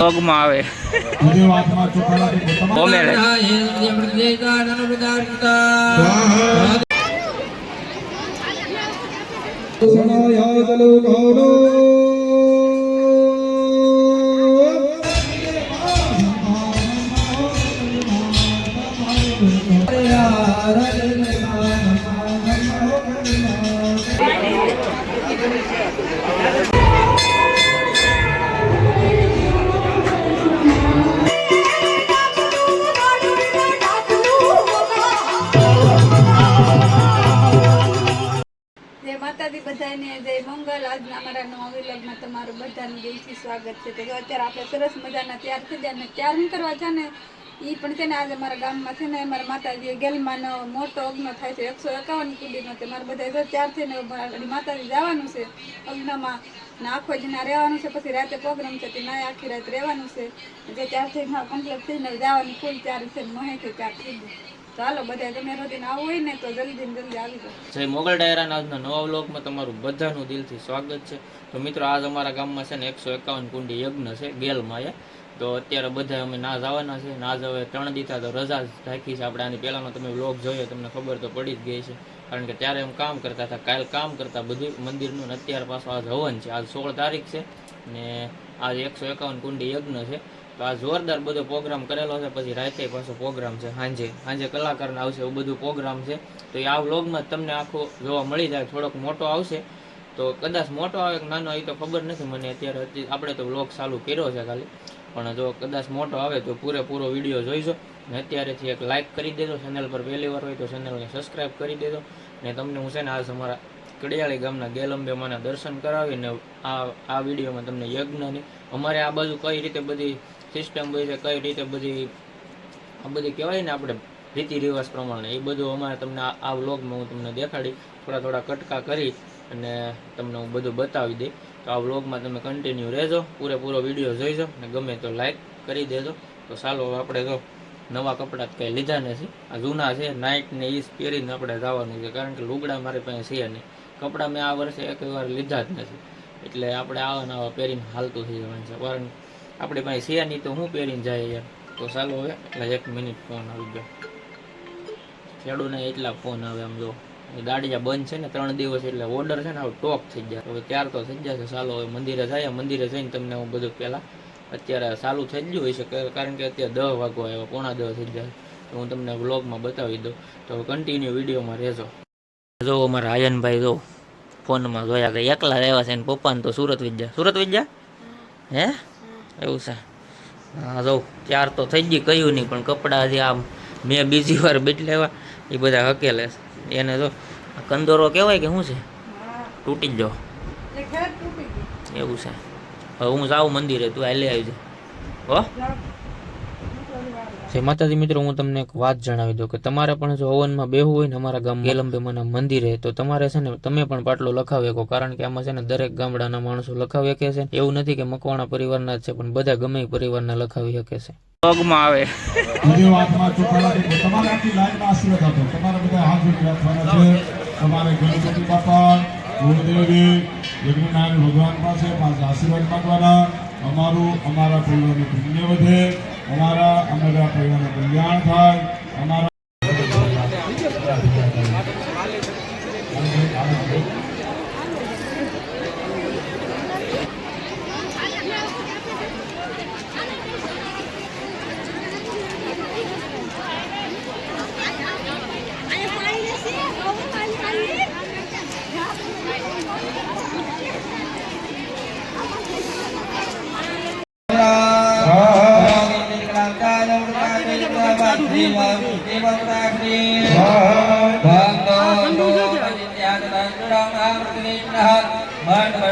પગમાં આવે હૃદય બધાને જય મંગલ. આજના અમારા નવા વિલોગમાં તમારું બધાનું દિલથી સ્વાગત છે. તો અત્યારે આપણે સરસ મજાના તૈયાર થઈ ગયા ને તૈયાર શું કરવા છે ને એ પણ છે ને આજે અમારા ગામમાં છે ને અમારા માતાજી ગેલમાં મોટો અગ્ન થાય છે. એકસો એકાવન કુડીનો તે મારા બધા તૈયાર થઈને માતાજી જવાનું છે. અગ્નમાં ને આખો જ રહેવાનું છે. પછી રાતે પ્રોગ્રામ છે તે ના આખી રાત રહેવાનું છે. જે ત્યાર થઈ કમ્પ્લીટ થઈને જવાની ફૂલ તૈયારી છે ને મહે તૈયાર થઈ ગયું જય મોગલ ડાયરાના નવા વ્લોગમાં તમારું બધાનું દિલથી સ્વાગત છે. તો મિત્રો, આજ અમારા ગામમાં છે ને એકસો એકાવન કુંડી યજ્ઞ છે ગેલમાં એ તો અત્યારે બધા અમે ના જવાના છે. ના જ હવે ત્રણ દીધા તો રજા રાખી છે. આપણે આની પહેલાંનો તમે વ્લોગ જોયો, તમને ખબર તો પડી જ ગઈ છે. કારણ કે ત્યારે એમ કામ કરતા હતા, કાલ કામ કરતા બધું મંદિરનું ને અત્યારે પાછું આજ હવન છે. આજ સોળ તારીખ છે ને આજ એકસો એકાવન કુંડી યજ્ઞ છે. તો આ જોરદાર બધો પ્રોગ્રામ કરેલો છે. પછી રાતે પાછો પ્રોગ્રામ છે. સાંજે. સાંજે કલાકારને આવશે એવું બધું પ્રોગ્રામ છે. તો એ આ વ્લોગમાં તમને આખો જોવા મળી જાય. થોડોક મોટો આવશે. તો કદાચ મોટો આવે કે નાનો એ તો ખબર નથી મને અત્યારે. આપણે તો વ્લોગ ચાલુ કર્યો છે ખાલી. પણ જો કદાચ મોટો આવે તો પૂરેપૂરો વીડિયો જોઈજો ને અત્યારેથી એક લાઇક કરી દેજો. ચેનલ પર પહેલી વાર હોય તો ચેનલને સબસ્ક્રાઈબ કરી દેજો. ને તમને હું છે ને આજ અમારા કડિયાળી ગામના ગેલંબે માના દર્શન કરાવીને આ આ વિડીયોમાં તમને યજ્ઞની, અમારે આ બાજુ કઈ રીતે બધી સિસ્ટમ હોય છે, કઈ રીતે બધી, આ બધી કહેવાય ને આપણે રીતિ રિવાજ પ્રમાણે, એ બધું અમારે તમને આ- વ્લોગમાં હું તમને દેખાડી, થોડા થોડા કટકા કરી અને તમને હું બધું બતાવી દઈ. તો આ વ્લોગમાં તમે કન્ટિન્યુ રહેજો, પૂરેપૂરો વીડિયો જોઈજો ને ગમે તો લાઈક કરી દેજો. તો ચાલો આપણે જો નવા કપડાં કંઈ લીધા નથી. આ જૂના છે નાઇટ ને ઈસ પહેરીને આપણે જવાનું છે, કારણ કે લુગડા મારી પાસે છે નહીં. કપડાં મેં આ વર્ષે એક વાર લીધા જ નથી. એટલે આપણે આવા નવા પહેરીને હાલતું થઈ જવાનું છે. કારણ આપણી પાસે છે નહીં તો હું પહેરીને જાય યાર. તો ચાલો હવે, એટલે એક મિનિટ ફોન આવી ગયો. ખેડૂને એટલા ફોન આવે આમ જો. ગાડી બંધ છે ને ત્રણ દિવસ એટલે ઓર્ડર છે ને હવે ટોક થઈ જાય હવે ત્યાર તો થઈ જશે. ચાલો હવે મંદિરે જાય. મંદિરે જઈને તમને હું બધું પહેલાં અત્યારે ચાલુ થઈ ગયું હોય છે કારણ કે અત્યારે દહ વાગો આવ્યો, પોણા દહ થઈ જાય તો હું તમને વ્લોગમાં બતાવી દઉં. તો કન્ટિન્યુ વિડીયોમાં રહેજો. જો અમારા આયનભાઈ જો ફોનમાં જોયા કે એકલા રહેવા છે ને પપ્પાને તો સુરત વિદ્યા સુરત વિદ્યા હે? એવું છે. હા જો ત્યાર તો થઈ ગઈ કયું નહીં પણ કપડાં હજી આમ મેં બીજી વાર બેટ લેવા એ બધા હકેલે એને જો આ કંદોરો કહેવાય કે શું છે? તૂટી જ જો એવું છે. હવે હું જાઉં મંદિરે તું હાલે આવી જા હો જય માતાજી મિત્રો હું તમને એક વાત જણાવી દઉં કે તમારે પણ જો હવનમાં બેહવું હોય ને અમારા ગામ ગેલંબેમાના મંદિરે તો તમારે છે ને તમે પણ પાટલો લખાવી શકો. કારણ કે આમાં છે ને દરેક ગામડાના માણસો લખાવી શકે છે. એવું નથી કે મકવાણા પરિવારના જ છે પણ બધા ગમે પરિવારના લખાવી શકે છે. પગમાં આવે. હૃદય આત્મા ચોખાલા તમારે આખી લાઈનમાં આશીર્વાદ આપો. તમારે બધા હાથ જોડી રાખવાના છે. તમારે ગણપતિ બાપા ગુરુદેવી યજ્ઞનારાયણ ભગવાન પાસે પાસે આશીર્વાદ માંગવાના. અમારું અમારા પરિવારનું પુણ્ય વધે. અમારા અમારા પરિવારનું કલ્યાણ થાય અમારા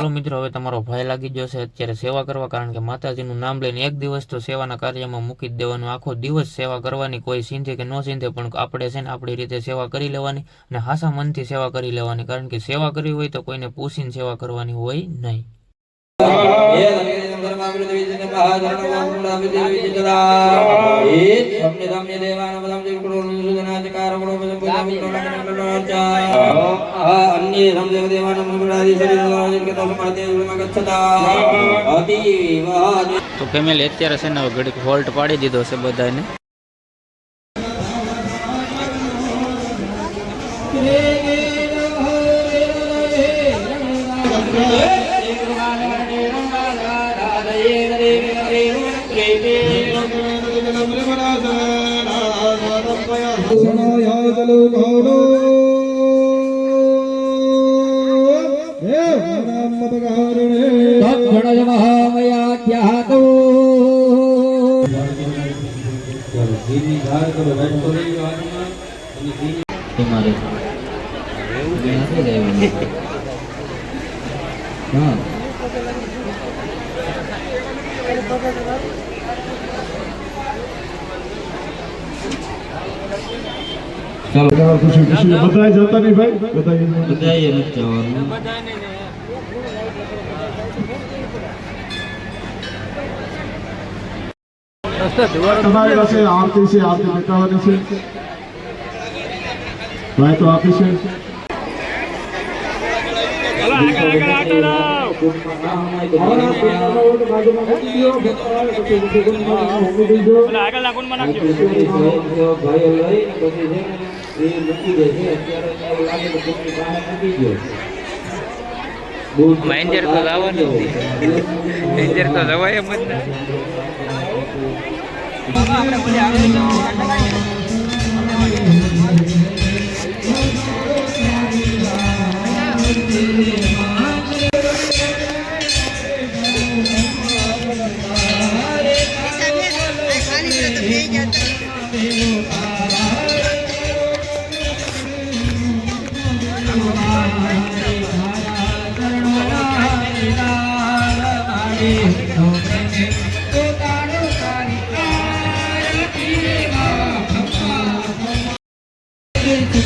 ચાલો મિત્રો, હવે તમારો ભય લાગી છે. અત્યારે સેવા કરવા, કારણ કે માતાજીનું નામ લઈને એક દિવસ તો સેવાના કાર્યમાં મૂકી દેવાનું. આખો દિવસ સેવા કરવાની, કોઈ સિંધે કે ન સિંધે, પણ આપણે છે ને આપણી રીતે સેવા કરી લેવાની અને હાસા મનથી સેવા કરી લેવાની. કારણ કે સેવા કરવી હોય તો કોઈને પૂછીને સેવા કરવાની હોય નહીં. તો ફેમિલી અત્યારે છે ને હવે ઘડીક હોલ્ટ પાડી દીધો છે બધાને તમારે હા ખુશી ખુશી બધાય જતા નહીં ભાઈ બધાય બધાએ નથી જવાનું તમારી પાસે આરતી છે આરતી બતાવવાની છે. ભાઈ તો આપી છે. મેન્જર તો જવાનું મેન્જર તો જવાય એમ જ ને. હાથ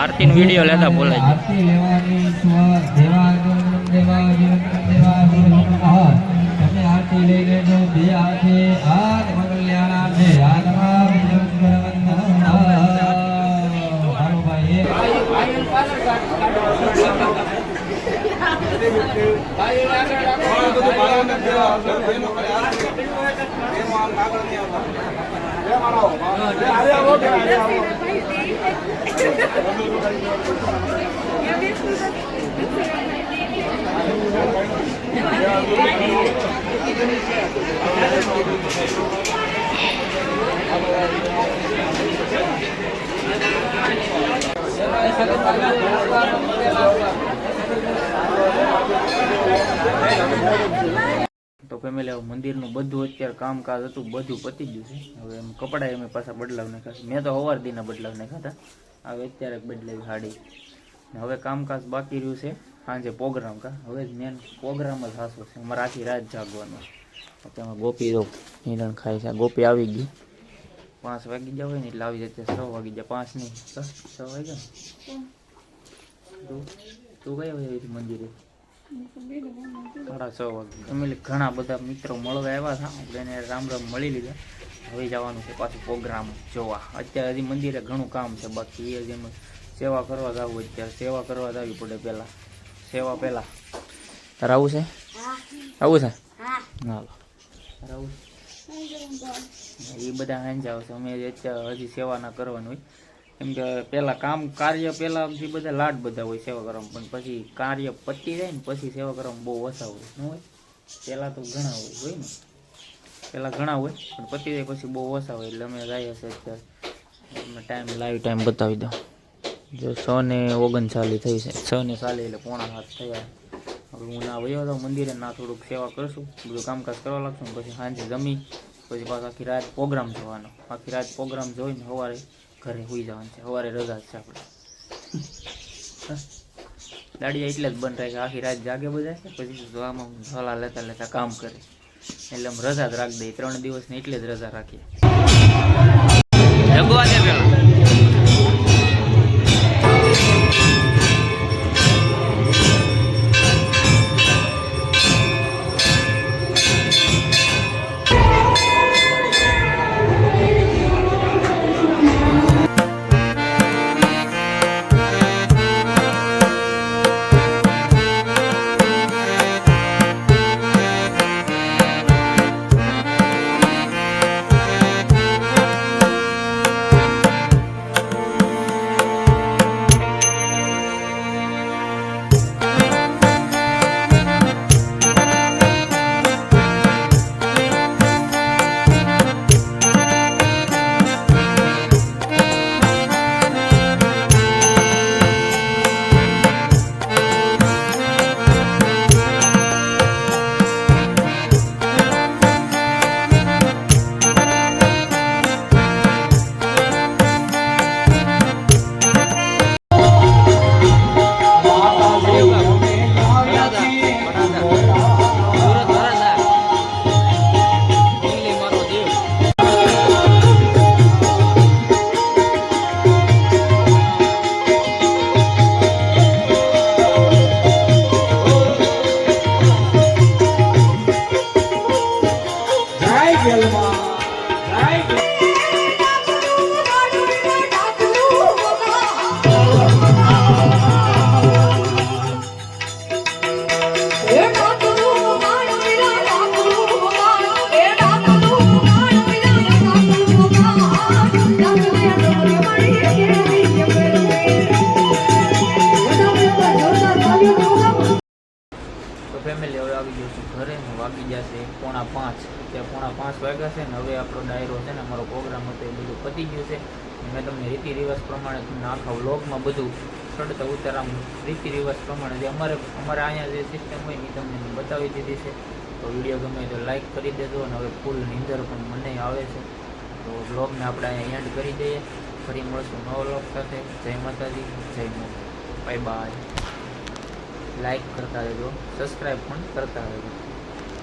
વિજય કરવંદના હાલો ભાઈ એક તો ફેમિલી હવે મંદિરનું બધું અત્યારે કામકાજ હતું, બધું પતી ગયું છે. હવે એમ કપડાં એમ પાછા બદલાવ નાખ્યા મેં તો હવાર દીના બદલાવ નાખ્યા હતા. હવે અત્યારે બદલાવી સાડી. હવે કામકાજ બાકી રહ્યું છે. સાંજે પ્રોગ્રામ કા. હવે મેન પ્રોગ્રામ જ હાસો છે. અમારે આખી રાત જાગવાનો છે. તેમાં ગોપી તો હિરણ ખાય છે. ગોપી આવી ગઈ. પાંચ વાગી જાવ હોય ને એટલે આવી જશે છ વાગી જાય પાંચ નહીં છ વાગી તું? તું કઈ વાગે મંદિરે? સાડા છ વાગે ફેમિલી ઘણા બધા મિત્રો મળવા આવ્યા હતા. આપણે એને રામ રામ મળી લીધા. હવે જવાનું છે પાછું પ્રોગ્રામ જોવા. અત્યારે હજી મંદિરે ઘણું કામ છે બાકી. એ જેમ સેવા કરવા જવું અત્યારે. સેવા કરવા જવી પડે પહેલાં. સેવા પહેલાં. તારે આવું છે? આવું છે? હાલો. આવું એ બધા હાંજા છે. અમે હજી સેવા ના કરવાની હોય. કેમ કે પહેલાં કામ, કાર્ય પહેલાં જે બધા લાડ બધા હોય સેવા કરવામાં. પણ પછી કાર્ય પતી જાય ને પછી સેવા કરવામાં બહુ ઓછા હોય. ન હોય? પહેલાં તો ઘણા હોય હોય ને? પહેલાં ઘણા હોય, પણ પતી જાય પછી બહુ ઓછા હોય. એટલે અમે જાય હશે અત્યારે. ટાઈમ લાઈવ ટાઈમ બતાવી દઉં. જો છ ને ઓગણચાલીસ થઈ છે છ ને ચાલીસ એટલે પોણા હાથ થયા. હવે હું ના વયો હતો મંદિરે ના થોડુંક સેવા કરશું, બધું કામકાજ કરવા લાગશું પછી સાંજે જમી, પછી પાછો આખી રાત પ્રોગ્રામ જોવાનો. આખી રાત પ્રોગ્રામ જોઈને સવારે ઘરે સુઈ જવાનું છે. સવારે રજા જ છે આપણે. દાડિયા એટલે જ બંધ રાખે આખી રાત જાગે બધા પછી જોવામાં સલાહ લેતા લેતા કામ કરે. એટલે આમ રજા જ રાખી દઈએ. ત્રણ દિવસની એટલે જ રજા રાખીએ. જગવા પેલા. આપણો ડાયરો છે ને અમારો પ્રોગ્રામ હતો એ બધું પતી ગયું છે. મેં તમને રીતિ રિવાજ પ્રમાણે તમને આખા વ્લોગમાં બધું ચડતા ઉતારામ રીતિ રિવાજ પ્રમાણે જે અમારે અમારે અહીંયા જે સિસ્ટમ હોય એ તમને બતાવી દીધી છે. તો વીડિયો ગમે તો લાઈક કરી દેજો અને હવે ફૂલ નીંદર પણ મને આવે છે. તો વ્લોગને આપણે અહીંયા એન્ડ કરી દઈએ. ફરી મળશું નવો વ્લોગ સાથે. જય માતાજી, જય મો બાય બાય લાઈક કરતા રહેજો. સબસ્ક્રાઈબ પણ કરતા રહેજો.